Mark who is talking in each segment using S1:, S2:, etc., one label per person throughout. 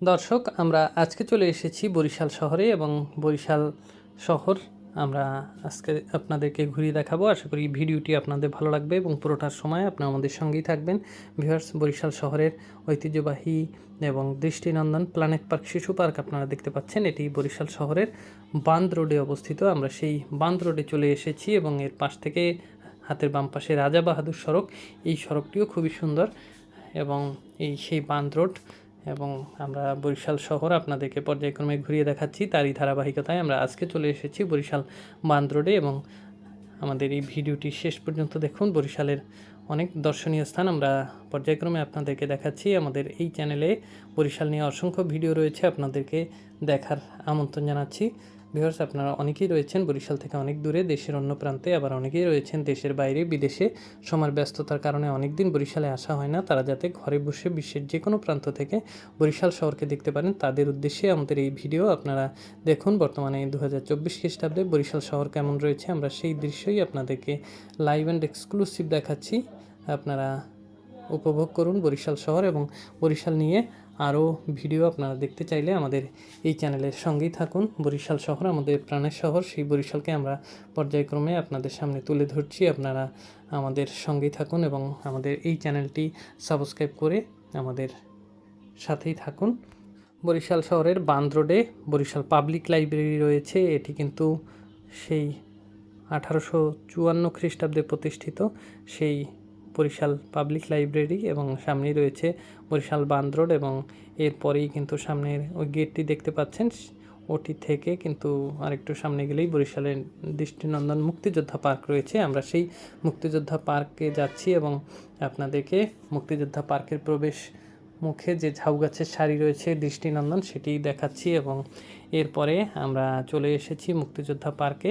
S1: দর্শক, আমরা আজকে চলে এসেছি বরিশাল শহরে এবং বরিশাল শহর আমরা আজকে আপনাদেরকে ঘুরিয়ে দেখাবো। আশা করি ভিডিওটি আপনাদের ভালো লাগবে এবং পুরোটার সময় আপনারা আমাদের সঙ্গেই থাকবেন। ভিউয়ার্স, বরিশাল শহরের ঐতিহ্যবাহী এবং দৃষ্টিনন্দন প্ল্যানেট পার্ক শিশু পার্ক আপনারা দেখতে পাচ্ছেন। এটি বরিশাল শহরের বান্দ রোডে অবস্থিত। আমরা সেই বান্দ রোডে চলে এসেছি এবং এর পাশ থেকে হাতের বাম পাশে রাজা বাহাদুর সড়ক। এই সড়কটিও খুবই সুন্দর এবং এই সেই বান্দ রোড এবং আমরা বরিশাল শহর আপনাদেরকে পর্যায়ক্রমে ঘুরিয়ে দেখাচ্ছি। তারই ধারাবাহিকতায় আমরা আজকে চলে এসেছি বরিশাল বান্দ্রোডে এবং আমাদের এই ভিডিওটি শেষ পর্যন্ত দেখুন। বরিশালের অনেক দর্শনীয় স্থান আমরা পর্যায়ক্রমে আপনাদেরকে দেখাচ্ছি। আমাদের এই চ্যানেলে বরিশাল নিয়ে অসংখ্য ভিডিও রয়েছে। আপনাদেরকে দেখার আমন্ত্রণ জানাচ্ছি। ভিউয়ার্স আপনারা অনেকেই রয়েছেন বরিশাল থেকে অনেক দূরে, দেশের অন্য প্রান্তে, আবার অনেকেই রয়েছেন দেশের বাইরে, বিদেশে। সময়ের ব্যস্ততার কারণে অনেক দিন বরিশালে আসা হয় না। তারা যাতে ঘরে বসে বিশ্বের যে কোনো প্রান্ত থেকে বরিশাল শহরকে দেখতে পারেন, তাদের উদ্দেশ্যে আমাদের এই ভিডিও আপনারা দেখুন। বর্তমানে দু হাজার চব্বিশ খ্রিস্টাব্দে বরিশাল শহর কেমন রয়েছে, আমরা সেই দৃশ্যই আপনাদেরকে লাইভ অ্যান্ড এক্সক্লুসিভ দেখাচ্ছি। আপনারা উপভোগ করুন বরিশাল শহর এবং বরিশাল নিয়ে আরও ভিডিও আপনারা দেখতে চাইলে আমাদের এই চ্যানেলের সঙ্গেই থাকুন। বরিশাল শহর আমাদের প্রাণের শহর, সেই বরিশালকে আমরা পর্যায়ক্রমে আপনাদের সামনে তুলে ধরছি। আপনারা আমাদের সঙ্গেই থাকুন এবং আমাদের এই চ্যানেলটি সাবস্ক্রাইব করে আমাদের সাথেই থাকুন। বরিশাল শহরের বান্দ রোডে বরিশাল পাবলিক লাইব্রেরি রয়েছে। এটি কিন্তু সেই আঠারোশো চুয়ান্ন খ্রিস্টাব্দে প্রতিষ্ঠিত। সেই বরিশাল পাবলিক লাইব্রেরি এবং সামনেই রয়েছে বরিশাল বান্দ রোড এবং এরপরেই কিন্তু সামনের ওই গেটটি দেখতে পাচ্ছেন। ওটি থেকে কিন্তু আরেকটু সামনে গেলেই বরিশালের দৃষ্টিনন্দন মুক্তিযোদ্ধা পার্ক রয়েছে। আমরা সেই মুক্তিযোদ্ধা পার্কে যাচ্ছি এবং আপনাদেরকে মুক্তিযোদ্ধা পার্কের প্রবেশ মুখে যে ঝাউ গাছের সারি রয়েছে, দৃষ্টিনন্দন সেটি দেখাচ্ছি এবং এরপরে আমরা চলে এসেছি মুক্তিযোদ্ধা পার্কে।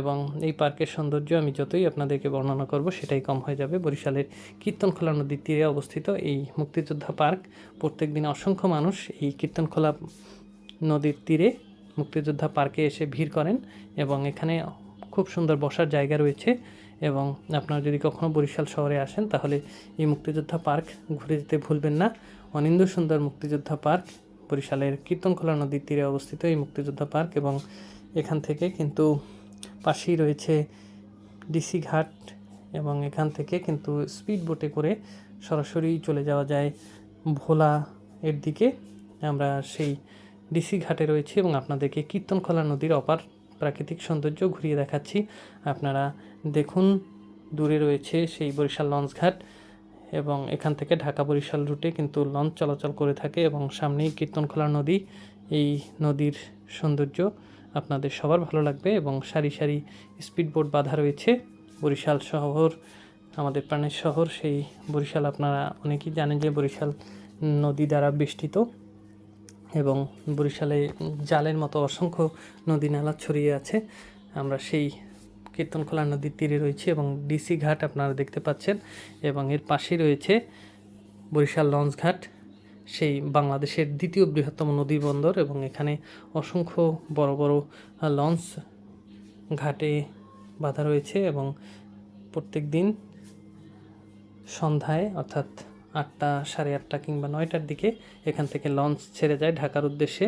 S1: এবং এই পার্কের সৌন্দর্য আমি যতই আপনাদেরকে বর্ণনা করব, সেটাই কম হয়ে যাবে। বরিশালের কীর্তনখোলা নদীর তীরে অবস্থিত এই মুক্তিযোদ্ধা পার্ক, প্রত্যেক দিন অসংখ্য মানুষ এই কীর্তনখোলা নদীর তীরে মুক্তিযোদ্ধা পার্কে এসে ভিড় করেন এবং এখানে খুব সুন্দর বসার জায়গা রয়েছে এবং আপনারা যদি কখনো বরিশাল শহরে আসেন, তাহলে এই মুক্তিযোদ্ধা পার্ক ঘুরে যেতে ভুলবেন না। অনিন্দ সুন্দর মুক্তিযোদ্ধা পার্ক, বরিশালের কীর্তনখোলা নদীর তীরে অবস্থিত এই মুক্তিযোদ্ধা পার্ক এবং এখান থেকে কিন্তু পাশেই রয়েছে ডিসি ঘাট এবং এখান থেকে কিন্তু স্পিড বোটে করে সরাসরি চলে যাওয়া যায় ভোলা এর দিকে। আমরা সেই ডিসি ঘাটে রয়েছি এবং আপনাদেরকে কীর্তনখোলা নদীর অপার প্রাকৃতিক সৌন্দর্য ঘুরিয়ে দেখাচ্ছি। আপনারা দেখুন, দূরে রয়েছে সেই বরিশাল লঞ্চ ঘাট এবং এখান থেকে ঢাকা বরিশাল রুটে কিন্তু লঞ্চ চলাচল করে থাকে এবং সামনেই কীর্তনখোলা নদী, এই নদীর সৌন্দর্য। আপনাদের সবার ভালো লাগবে এবং সারি সারি স্পিড বোট বাঁধা রয়েছে। বরিশাল শহর, আমাদের প্রাণের শহর, সেই বরিশাল আপনারা অনেকেই জানেন যে বরিশাল নদী দ্বারা বেষ্টিত এবং বরিশালে জালের মতো অসংখ্য নদী নালা ছড়িয়ে আছে। আমরা সেই কীর্তনখোলা নদীর তীরে রয়েছি এবং ডিসি ঘাট আপনারা দেখতে পাচ্ছেন এবং এর পাশেই রয়েছে বরিশাল লঞ্চ ঘাট। সেই বাংলাদেশের দ্বিতীয় বৃহত্তম নদী বন্দর এবং এখানে অসংখ্য বড় বড় লঞ্চ ঘাটে বাঁধা রয়েছে এবং প্রত্যেক দিন সন্ধ্যায় অর্থাৎ আটটা সাড়ে আটটা কিংবা নয়টার দিকে এখান থেকে লঞ্চ ছেড়ে যায়। ঢাকার উদ্দেশ্যে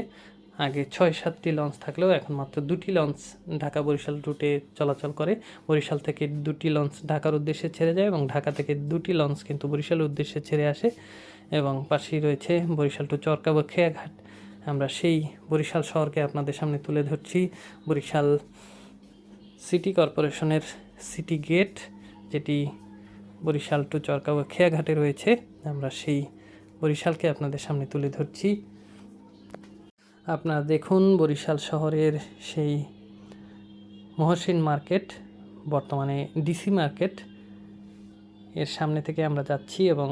S1: আগে ছয় সাতটি লঞ্চ থাকলেও এখন মাত্র দুটি লঞ্চ ঢাকা বরিশাল রুটে চলাচল করে। বরিশাল থেকে দুটি লঞ্চ ঢাকার উদ্দেশ্যে ছেড়ে যায় এবং ঢাকা থেকে দুটি লঞ্চ কিন্তু বরিশালের উদ্দেশ্যে ছেড়ে আসে এবং পাশেই রয়েছে বরিশাল টু চরকা বা খেয়াঘাট। আমরা সেই বরিশাল শহরকে আপনাদের সামনে তুলে ধরছি। বরিশাল সিটি কর্পোরেশনের সিটি গেট, যেটি বরিশাল টু চরকা বা খেয়াঘাটে রয়েছে। আমরা সেই বরিশালকে আপনাদের সামনে তুলে ধরছি। আপনারা দেখুন বরিশাল শহরের সেই মহসিন মার্কেট, বর্তমানে ডিসি মার্কেট। এর সামনে থেকে আমরা যাচ্ছি এবং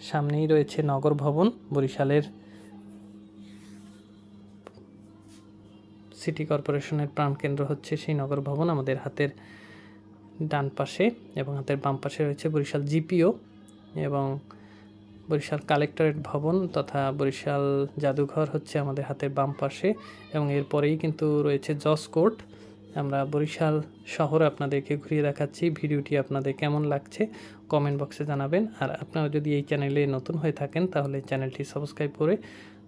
S1: সামনেই রয়েছে নগর ভবন, বরিশালের সিটি কর্পোরেশনের প্রাণকেন্দ্র হচ্ছে সেই নগর ভবন আমাদের হাতের ডান পাশে এবং হাতের বাম পাশে রয়েছে বরিশাল জিপিও এবং বরিশাল কালেক্টরেট ভবন তথা বরিশাল জাদুঘর হচ্ছে আমাদের হাতের বাম পাশে এবং এরপরেই কিন্তু রয়েছে জজ কোর্ট। আমরা বরিশাল শহর আপনাদেরকে ঘুরিয়ে দেখাচ্ছি ভিডিওটি আপনাদের কেমন লাগছে কমেন্ট বক্সে জানাবেন। আর আপনারা যদি এই চ্যানেলে নতুন হয়ে থাকেন তাহলে চ্যানেলটি সাবস্ক্রাইব করে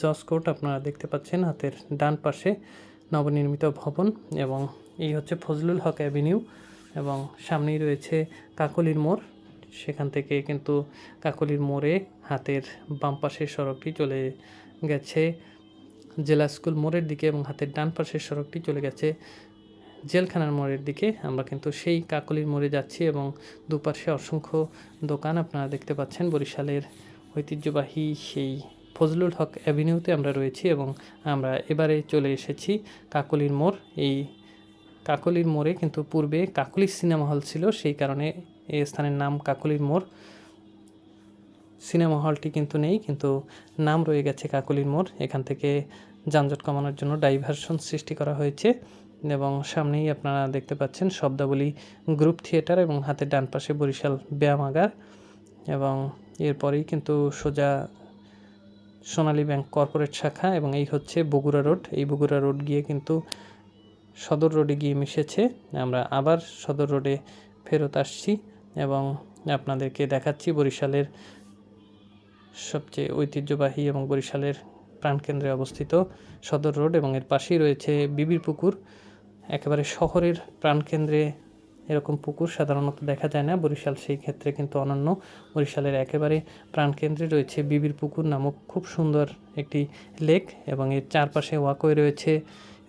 S1: জজ কোর্ট আপনারা দেখতে পাচ্ছেন হাতের ডান পাশে নবনির্মিত ভবন এবং এই হচ্ছে ফজলুল হক অ্যাভিনিউ এবং সামনেই রয়েছে কাকলির মোড়। সেখান থেকে কিন্তু কাকলির মোড়ে হাতের বাম পাশের সড়কটি চলে গেছে জেলা স্কুল মোড়ের দিকে এবং হাতের ডান পাশের সড়কটি চলে গেছে জেলখানার মোড়ের দিকে। আমরা কিন্তু সেই কাকলির মোড়ে যাচ্ছি এবং দুপাশে অসংখ্য দোকান আপনারা দেখতে পাচ্ছেন। বরিশালের ঐতিহ্যবাহী সেই ফজলুল হক অ্যাভিনিউতে আমরা রয়েছি এবং আমরা এবারে চলে এসেছি কাকলির মোড়। এই কাকলির মোড়ে কিন্তু পূর্বে কাকলি সিনেমা হল ছিল, সেই কারণে এই স্থানের নাম কাকলির মোড়। সিনেমা হলটি কিন্তু নেই, কিন্তু নাম রয়ে গেছে কাকলির মোড়। এখান থেকে যানজট কমানোর জন্য ডাইভারশন সৃষ্টি করা হয়েছে এবং সামনেই আপনারা দেখতে পাচ্ছেন শব্দাবলী গ্রুপ থিয়েটার এবং হাতের ডান পাশে বরিশাল ব্যায়ামাগার এবং এরপরেই কিন্তু সোজা সোনালী ব্যাংক কর্পোরেট শাখা এবং এই হচ্ছে বগুড়া রোড। এই বগুড়া রোড গিয়ে কিন্তু সদর রোডে গিয়ে মিশেছে। আমরা আবার সদর রোডে ফেরত আসছি এবং আপনাদেরকে দেখাচ্ছি বরিশালের সবচেয়ে ঐতিহ্যবাহী এবং বরিশালের প্রাণকেন্দ্রে অবস্থিত সদর রোড এবং এর পাশেই রয়েছে বিবির পুকুর। একেবারে শহরের প্রাণকেন্দ্রে এরকম পুকুর সাধারণত দেখা যায় না। বরিশাল সেই ক্ষেত্রে কিন্তু অনন্য। বরিশালের একেবারে প্রাণকেন্দ্রে রয়েছে বিবির পুকুর নামক খুব সুন্দর একটি লেক এবং এর চারপাশে ওয়াকওয়ে রয়েছে,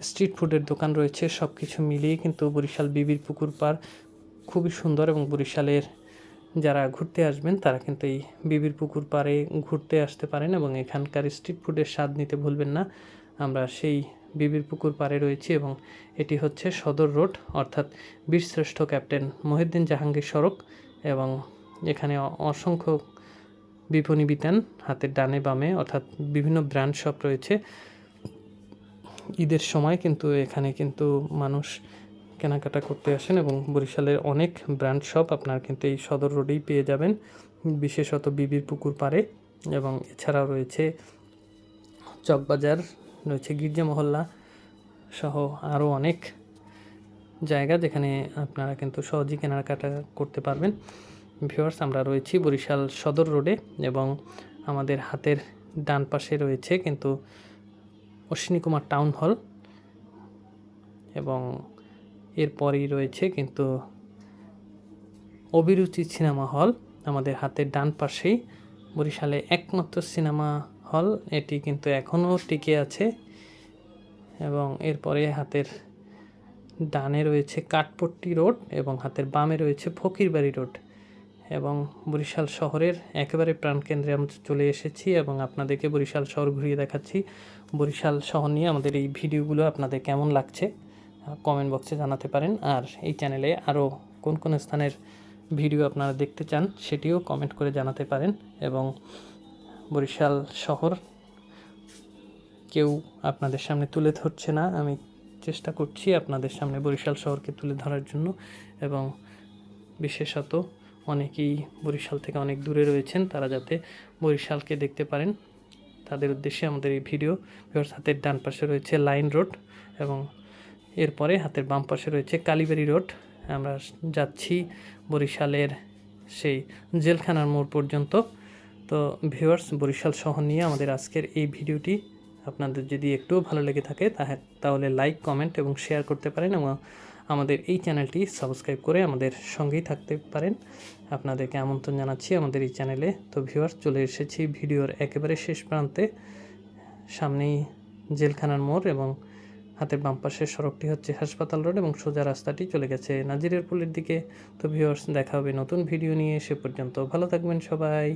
S1: স্ট্রিট ফুডের দোকান রয়েছে সব কিছু মিলিয়ে কিন্তু বরিশাল বিবির পুকুর পার খুবই সুন্দর এবং বরিশালের যারা ঘুরতে আসবেন, তারা কিন্তু এই বিবির পুকুর পাড়ে ঘুরতে আসতে পারেন এবং এখানকার স্ট্রিট ফুডের স্বাদ নিতে ভুলবেন না। আমরা সেই বিবির পুকুর পাড়ে রয়েছি এবং এটি হচ্ছে সদর রোড, অর্থাৎ বীরশ্রেষ্ঠ ক্যাপ্টেন মহিউদ্দিন জাহাঙ্গীর সড়ক এবং এখানে অসংখ্য বিপণী বিতান হাতের ডানে বামে, অর্থাৎ বিভিন্ন ব্র্যান্ড শপ রয়েছে। ঈদের সময় কিন্তু এখানে কিন্তু মানুষ কেনাকাটা করতে আসেন এবং বরিশালের অনেক ব্র্যান্ড শপ আপনার কিন্তু এই সদর রোডেই পেয়ে যাবেন, বিশেষত বিবির পুকুর পাড়ে। এবং এছাড়াও রয়েছে চকবাজার রয়েছে গির্জা মহল্লা সহ আরও অনেক জায়গা যেখানে আপনারা কিন্তু সহজেই কেনাকাটা করতে পারবেন। ভিউয়ার্স, আমরা রয়েছি বরিশাল সদর রোডে এবং আমাদের হাতের ডান পাশে রয়েছে কিন্তু অশ্বিনী কুমার টাউন হল এবং এরপরেই রয়েছে কিন্তু অভিরুচি সিনেমা হল। আমাদের হাতের ডান পাশেই বরিশালে একমাত্র সিনেমা হল এটি কিন্তু এখনও টিকে আছে এবং এরপরে হাতের ডানে রয়েছে কাঠপট্টি রোড এবং হাতের বামে রয়েছে ফকিরবাড়ি রোড এবং বরিশাল শহরের একেবারে প্রাণকেন্দ্রে আমরা চলে এসেছি এবং আপনাদেরকে বরিশাল শহর ঘুরিয়ে দেখাচ্ছি। বরিশাল শহর নিয়ে আমাদের এই ভিডিওগুলো আপনাদের কেমন লাগছে কমেন্ট বক্সে জানাতে পারেন। আর এই চ্যানেলে আরও কোন কোন স্থানের ভিডিও আপনারা দেখতে চান, সেটিও কমেন্ট করে জানাতে পারেন এবং বরিশাল শহর। কেউ আপনাদের সামনে তুলে ধরছে না। আমি চেষ্টা করছি আপনাদের সামনে বরিশাল শহরকে তুলে ধরার জন্য এবং বিশেষত অনেকেই বরিশাল থেকে অনেক দূরে রয়েছেন, তারা যাতে বরিশালকে দেখতে পারেন। তাদের উদ্দেশ্যে আমাদের এই ভিডিও ভিউয়ার্স হাতের ডান পাশে রয়েছে লাইন রোড এবং এরপরে হাতের বাম পাশে রয়েছে কালীবাড়ি রোড। আমরা যাচ্ছি বরিশালের সেই জেলখানার মোড় পর্যন্ত। তো ভিউয়ার্স, বরিশাল শহর নিয়ে আমাদের আজকের এই ভিডিওটি আপনাদের যদি একটুও ভালো লেগে থাকে, তাহে তাহলে লাইক কমেন্ট এবং শেয়ার করতে পারেন এবং আমাদের এই চ্যানেলটি সাবস্ক্রাইব করে আমাদের সঙ্গেই থাকতে পারেন। আপনাদেরকে আমন্ত্রণ জানাচ্ছি আমাদের এই চ্যানেলে। তো ভিউয়ার্স, চলে এসেছি ভিডিওর একেবারে শেষ প্রান্তে। সামনেই জেলখানার মোড় এবং হাতের বাম পাশের সড়কটি হচ্ছে হাসপাতাল রোড এবং সোজা রাস্তাটি চলে গেছে নাজিরের পুলের দিকে। তো ভিউয়ার্স, দেখা হবে নতুন ভিডিও নিয়ে। সে পর্যন্ত ভালো থাকবেন সবাই।